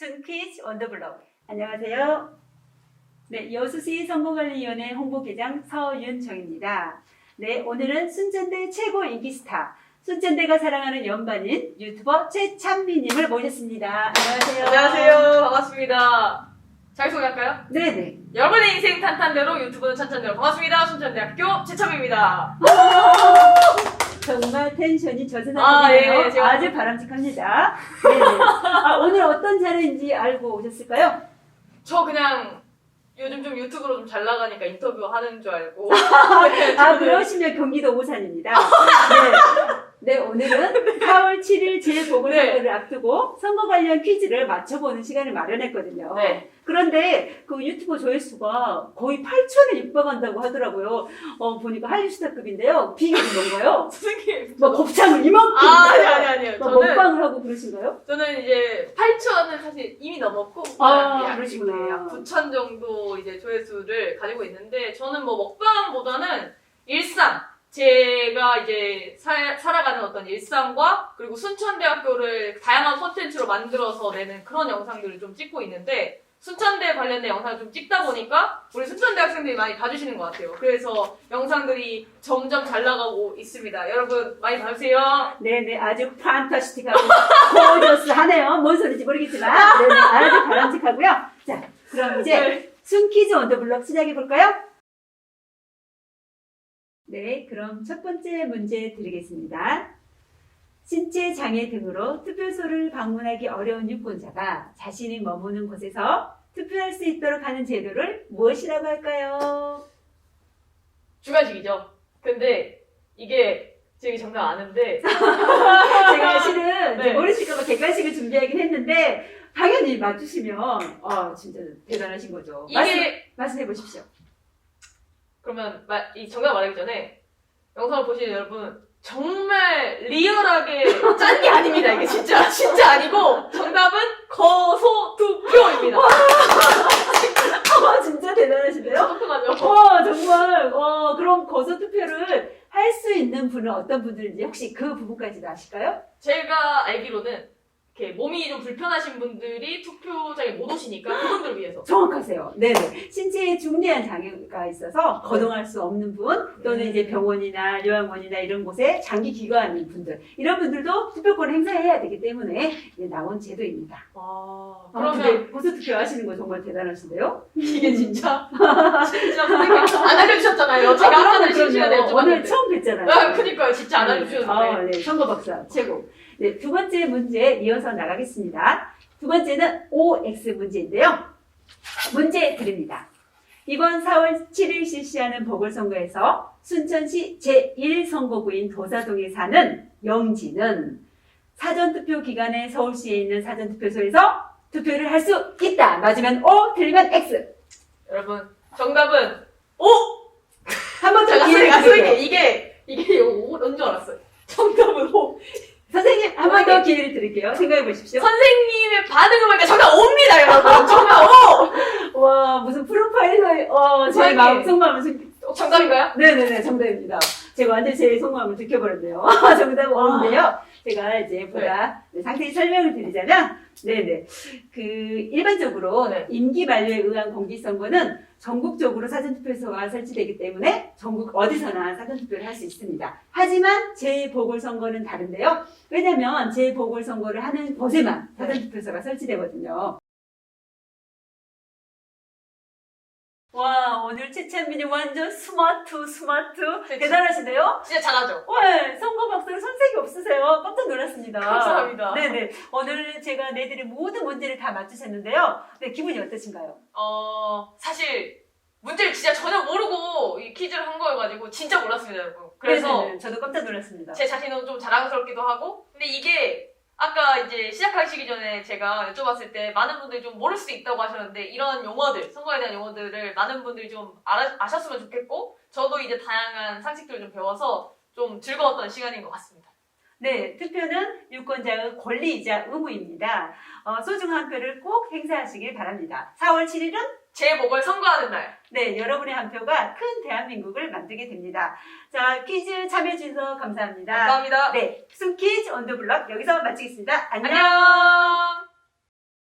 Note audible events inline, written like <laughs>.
순퀴즈 원더블럭. 안녕하세요. 네, 여수시 선거관리위원회 홍보기장 서윤정입니다. 네, 오늘은 순천대 최고 인기 스타, 순천대가 사랑하는 연반인 유튜버 최찬미님을 모셨습니다. 안녕하세요. 안녕하세요. 반갑습니다. 자기소개할까요? 네네. 여러분의 인생 탄탄대로 유튜브는 찬찬대로 반갑습니다. 순천대학교 최참입니다. <laughs> 정말 텐션이 아, 저승사이네요. 예, 제가- 아주 바람직합니다. 네 네. 아, 오늘 어떤 자리인지 알고 오셨을까요? 저 그냥 요즘 좀 유튜브로 좀 잘 나가니까 인터뷰 하는 줄 알고. <laughs> 아, 그러시면 경기도 오산입니다. 네. 네, 오늘은 4월 7일 재보궐선거를 네. 앞두고 선거 관련 퀴즈를 맞춰보는 시간을 마련했거든요. 네. 그런데 그 유튜버 조회수가 거의 8천에 육박한다고 하더라고요. 어, 보니까 한류스타급인데요. 비결이 뭔가요? <laughs> 선생님. 뭐 곱창을 이만큼. 아, 아니, 아니, 아니요. 뭐 저는, 먹방을 하고 그러신가요? 저는 이제 8천은 사실 이미 넘었고. 아, 약 그러시구나. 약 9천 정도 이제 조회수를 가지고 있는데, 저는 뭐 먹방보다는 제가 이제 살, 살아가는 어떤 일상과 그리고 순천대학교를 다양한 콘텐츠로 만들어서 내는 그런 영상들을 좀 찍고 있는데 순천대 관련된 영상을 좀 찍다 보니까 우리 순천대 학생들이 많이 봐주시는 것 같아요. 그래서 영상들이 점점 잘 나가고 있습니다. 여러분 많이 봐주세요. 네네, 아주 판타스틱하고 고저스 하네요. 뭔 소리인지 모르겠지만. 네네, 아주 바람직하고요. 자, 그럼 이제 네. 순퀴즈 언더블럭 시작해 볼까요? 네, 그럼 첫 번째 문제 드리겠습니다. 신체 장애 등으로 투표소를 방문하기 어려운 유권자가 자신이 머무는 곳에서 투표할 수 있도록 하는 제도를 무엇이라고 할까요? 주관식이죠. 근데 이게 <laughs> 제가 정답 아는데 제가 실은 네. 모르실까봐 객관식을 준비하긴 했는데 당연히 맞추시면 아 진짜 대단하신 거죠. 말씀, 이게 말씀해 보십시오. 그러면 말- 이 정답 말하기 전에 영상을 보시는 여러분 정말 리얼하게 <laughs> 짠 게 아닙니다. 이게 진짜 <laughs> 진짜 아니고 정답은 거소투표입니다. 아 <laughs> 진짜 대단하신데요? 똑똑하죠? 와 정말 와 그럼 거소 투표를 할 수 있는 분은 어떤 분들인지 혹시 그 부분까지도 아실까요? 제가 알기로는 이렇게 몸이 좀 불편하신 분들이 투표장에 못 오시니까 <gasps> 그분들 위해서 정확하세요. 네네. 신체에 중대한 장애가 있어서 거동할 수 없는 분, 또는 이제 병원이나 요양원이나 이런 곳에 장기 기거하는 분들, 이런 분들도 투표권을 행사해야 되기 때문에 이제 나온 제도입니다. 아, 아, 그러면 근데 고소 투표 하시는 거 정말 대단하신데요? 이게 진짜 <laughs> 진짜 선생님 안 알려주셨잖아요. 제가 아, 그럼요, 실시간에 그럼요. 오늘 처음 뵀잖아요. 아, 그니까요. 진짜 안 아, 알려주셨는데 네. 선거 박사 최고. 네, 두 번째 문제 이어서 나가겠습니다. 두 번째는 OX 문제인데요. 문제 드립니다. 이번 4월 7일 실시하는 보궐선거에서 순천시 제1선거구인 도사동에 사는 영지는 사전투표 기간에 서울시에 있는 사전투표소에서 투표를 할 수 있다. 맞으면 O, 틀리면 X. 여러분 정답은 오! 한번더 제가 기회를 선생님 드릴게요. 선생님 이게 이게 오뭔줄 알았어요. 정답은 오. 더 기회를 드릴게요. 생각해 보십시오. 선생님의 반응을 보니까 정답 오입니다, 여러분. <laughs> 정답 오. 와 무슨 프로파일러 어, 제. 마음 속마음을 숨- 어, 정답인가요? 네네네 정답입니다. 제가 완전 제 속마음을 들켜버렸네요. <laughs> 정답 오인데요. 제가 이제 보다 네, 상세히 설명을 드리자면 네네 그 일반적으로 네. 임기 만료에 의한 공직선거는 전국적으로 사전투표소가 설치되기 때문에 전국 어디서나 사전투표를 할 수 있습니다. 하지만 재보궐선거는 다른데요. 왜냐면 재보궐선거를 하는 곳에만 네. 사전투표소가 설치되거든요. 오늘 최찬민이 완전 스마트 스마트 그치. 대단하신데요? 진짜 잘하죠. 네, 선거 박사는 손색이 없으세요. 깜짝 놀랐습니다. 감사합니다. 네네. 오늘 제가 내드린 모든 문제를 다 맞추셨는데요. 네, 기분이 어떠신가요? 어 사실 문제를 진짜 전혀 모르고 이 퀴즈를 한 거여가지고 진짜 몰랐습니다, 여러분. 그래서 네네네, 저도 깜짝 놀랐습니다. 제 자신은 좀 자랑스럽기도 하고 근데 이게 아까 이제 시작하시기 전에 제가 여쭤봤을 때 많은 분들이 좀 모를 수도 있다고 하셨는데 이런 용어들 선거에 대한 용어들을 많은 분들이 좀 알아, 아셨으면 좋겠고 저도 이제 다양한 상식들을 좀 배워서 좀 즐거웠던 시간인 것 같습니다. 네, 투표는 유권자의 권리이자 의무입니다. 어, 소중한 표를 꼭 행사하시길 바랍니다. 4월 7일은 재보궐 선거하는 날 네, 여러분의 한 표가 큰 대한민국을 만들게 됩니다. 자, 퀴즈 참여해주셔서 감사합니다. 감사합니다. 네, 순퀴즈 언더블럭 여기서 마치겠습니다. 안녕! 안녕.